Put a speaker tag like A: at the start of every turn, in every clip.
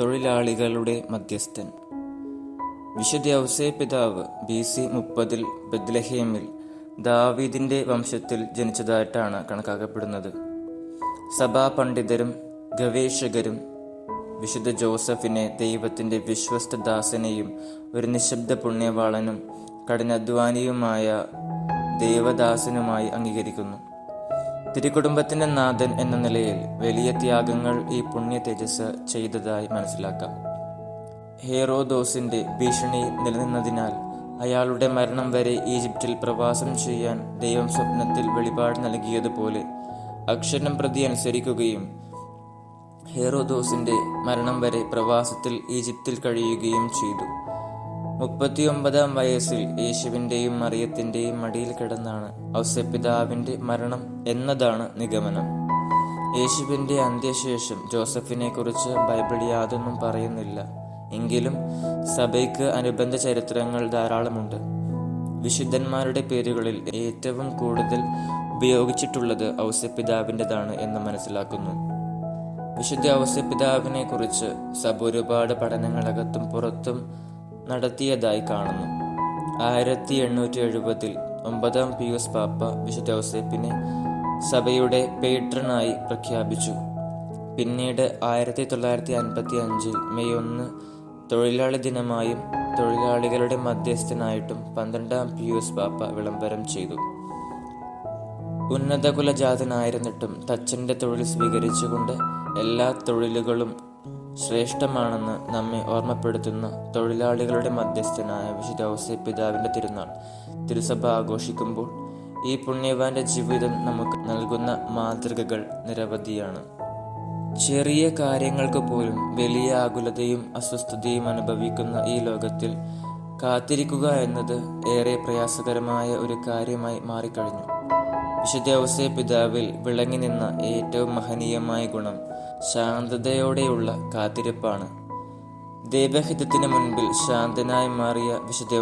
A: തൊഴിലാളികളുടെ മധ്യസ്ഥൻ. വിശുദ്ധ ഔസേ പിതാവ് ബി സി മുപ്പതിൽ ബദ്ലഹേമിൽ ദാവീദിന്റെ വംശത്തിൽ ജനിച്ചതായിട്ടാണ് കണക്കാക്കപ്പെടുന്നത്. സഭാ പണ്ഡിതരും ഗവേഷകരും വിശുദ്ധ ജോസഫിനെ ദൈവത്തിന്റെ വിശ്വസ്ത ദാസനെയും ഒരു നിശബ്ദ പുണ്യവാളനും കഠിനാധ്വാനിയുമായ ദേവദാസനുമായി അംഗീകരിക്കുന്നു. തിരുക്കുടുംബത്തിന്റെ നാഥൻ എന്ന നിലയിൽ വലിയ ത്യാഗങ്ങൾ ഈ പുണ്യ തേജസ് ചെയ്തതായി മനസ്സിലാക്കാം. ഹേറോദോസിന്റെ ഭീഷണി നിലനിന്നതിനാൽ അയാളുടെ മരണം വരെ ഈജിപ്തിൽ പ്രവാസം ചെയ്യാൻ ദൈവം സ്വപ്നത്തിൽ വെളിപാട് നൽകിയതുപോലെ അക്ഷരം പ്രതി അനുസരിക്കുകയും ഹേറോദോസിന്റെ മരണം വരെ പ്രവാസത്തിൽ ഈജിപ്തിൽ കഴിയുകയും ചെയ്തു. മുപ്പത്തിയൊമ്പതാം വയസ്സിൽ യേശുവിന്റെയും മറിയത്തിന്റെയും മടിയിൽ കിടന്നാണ് ഔസപിതാവിന്റെ മരണം എന്നതാണ് നിഗമനം. യേശുവിന്റെ അന്ത്യശേഷം ജോസഫിനെ കുറിച്ച് ബൈബിൾ യാതൊന്നും പറയുന്നില്ല. എങ്കിലും സഭയ്ക്ക് അനുബന്ധ ചരിത്രങ്ങൾ ധാരാളമുണ്ട്. വിശുദ്ധന്മാരുടെ പേരുകളിൽ ഏറ്റവും കൂടുതൽ ഉപയോഗിച്ചിട്ടുള്ളത് ഔസപിതാവിന്റെതാണ് എന്ന് മനസ്സിലാക്കുന്നു. വിശുദ്ധ ഔസപിതാവിനെ കുറിച്ച് സഭ ഒരുപാട് പഠനങ്ങളകത്തും പുറത്തും നടത്തിയതായി കാണുന്നു. ആയിരത്തി എണ്ണൂറ്റി എഴുപതിൽ ഒമ്പതാം പിയൂസ് പാപ്പ വിശുദ്ധ ഔസേപ്പിനെ സഭയുടെ പേട്രനായി പ്രഖ്യാപിച്ചു. പിന്നീട് ആയിരത്തി തൊള്ളായിരത്തി അൻപത്തി അഞ്ചിൽ മെയ് ഒന്ന് തൊഴിലാളി ദിനമായും തൊഴിലാളികളുടെ മധ്യസ്ഥനായിട്ടും പന്ത്രണ്ടാം പിയൂസ് പാപ്പ വിളംബരം ചെയ്തു. ഉന്നതകുലജാതനായിരുന്നിട്ടും തച്ചന്റെ തൊഴിൽ സ്വീകരിച്ചുകൊണ്ട് എല്ലാ തൊഴിലുകളും ശ്രേഷ്ഠമാണെന്ന് നമ്മെ ഓർമ്മപ്പെടുത്തുന്ന തൊഴിലാളികളുടെ മധ്യസ്ഥനായ വിശുദ്ധ ഔസേ പിതാവിന്റെ തിരുനാൾ. തിരുസഭ ആഘോഷിക്കുമ്പോൾ ഈ പുണ്യവാന്റെ ജീവിതം നമുക്ക് നൽകുന്ന മാതൃകകൾ നിരവധിയാണ്. ചെറിയ കാര്യങ്ങൾക്ക് പോലും വലിയ ആകുലതയും അസ്വസ്ഥതയും അനുഭവിക്കുന്ന ഈ ലോകത്തിൽ കാത്തിരിക്കുക എന്നത് ഏറെ പ്രയാസകരമായ ഒരു കാര്യമായി മാറിക്കഴിഞ്ഞു. വിശുദ്ധ പിതാവിൽ വിളങ്ങി നിന്ന ഏറ്റവും മഹനീയമായ ഗുണം ശാന്തതയോടെയുള്ള കാത്തിരിപ്പാണ്. ദൈവഹിതത്തിന് മുൻപിൽ ശാന്തനായി മാറിയ വിശുദ്ധ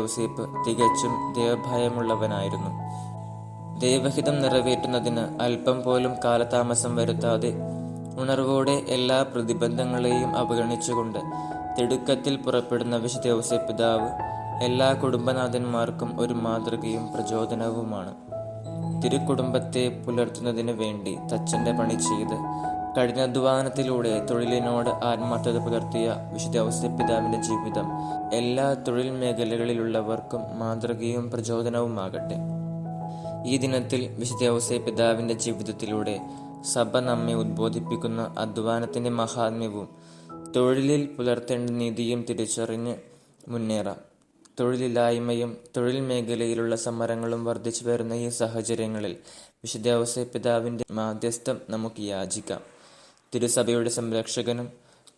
A: തികച്ചും ദൈവഭയമുള്ളവനായിരുന്നു. ദൈവഹിതം നിറവേറ്റുന്നതിന് അല്പം പോലും കാലതാമസം വരുത്താതെ ഉണർവോടെ എല്ലാ പ്രതിബന്ധങ്ങളെയും അവഗണിച്ചുകൊണ്ട് തിടുക്കത്തിൽ പുറപ്പെടുന്ന വിശുദ്ധ ഔസേപ്പ് എല്ലാ കുടുംബനാഥന്മാർക്കും ഒരു മാതൃകയും പ്രചോദനവുമാണ്. തിരുക്കുടുംബത്തെ പുലർത്തുന്നതിന് വേണ്ടി തച്ചന്റെ പണി ചെയ്ത് കഠിനാധ്വാനത്തിലൂടെ തൊഴിലിനോട് ആത്മാർത്ഥത പുലർത്തിയ വിശുദ്ധ പിതാവിന്റെ ജീവിതം എല്ലാ തൊഴിൽ മേഖലകളിലുള്ളവർക്കും മാതൃകയും പ്രചോദനവുമാകട്ടെ. ഈ ദിനത്തിൽ വിശുദ്ധ പിതാവിന്റെ ജീവിതത്തിലൂടെ സഭ നമ്മെ ഉദ്ബോധിപ്പിക്കുന്ന അധ്വാനത്തിന്റെ മഹാത്മ്യവും തൊഴിലിൽ പുലർത്തേണ്ട നീതിയും തിരിച്ചറിഞ്ഞ് മുന്നേറാം. തൊഴിലില്ലായ്മയും തൊഴിൽ മേഖലയിലുള്ള സമരങ്ങളും വർദ്ധിച്ചു വരുന്ന ഈ സാഹചര്യങ്ങളിൽ വിശുദ്ധ പിതാവിന്റെ മാധ്യസ്ഥം നമുക്ക് യാചിക്കാം. തിരുസഭയുടെ സംരക്ഷകനും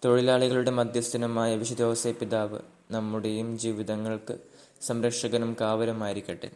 A: തൊഴിലാളികളുടെ മധ്യസ്ഥനുമായ വിശുദ്ധ പിതാവ് നമ്മുടെയും ജീവിതങ്ങൾക്ക് സംരക്ഷകനും കാവലുമായിരിക്കട്ടെ.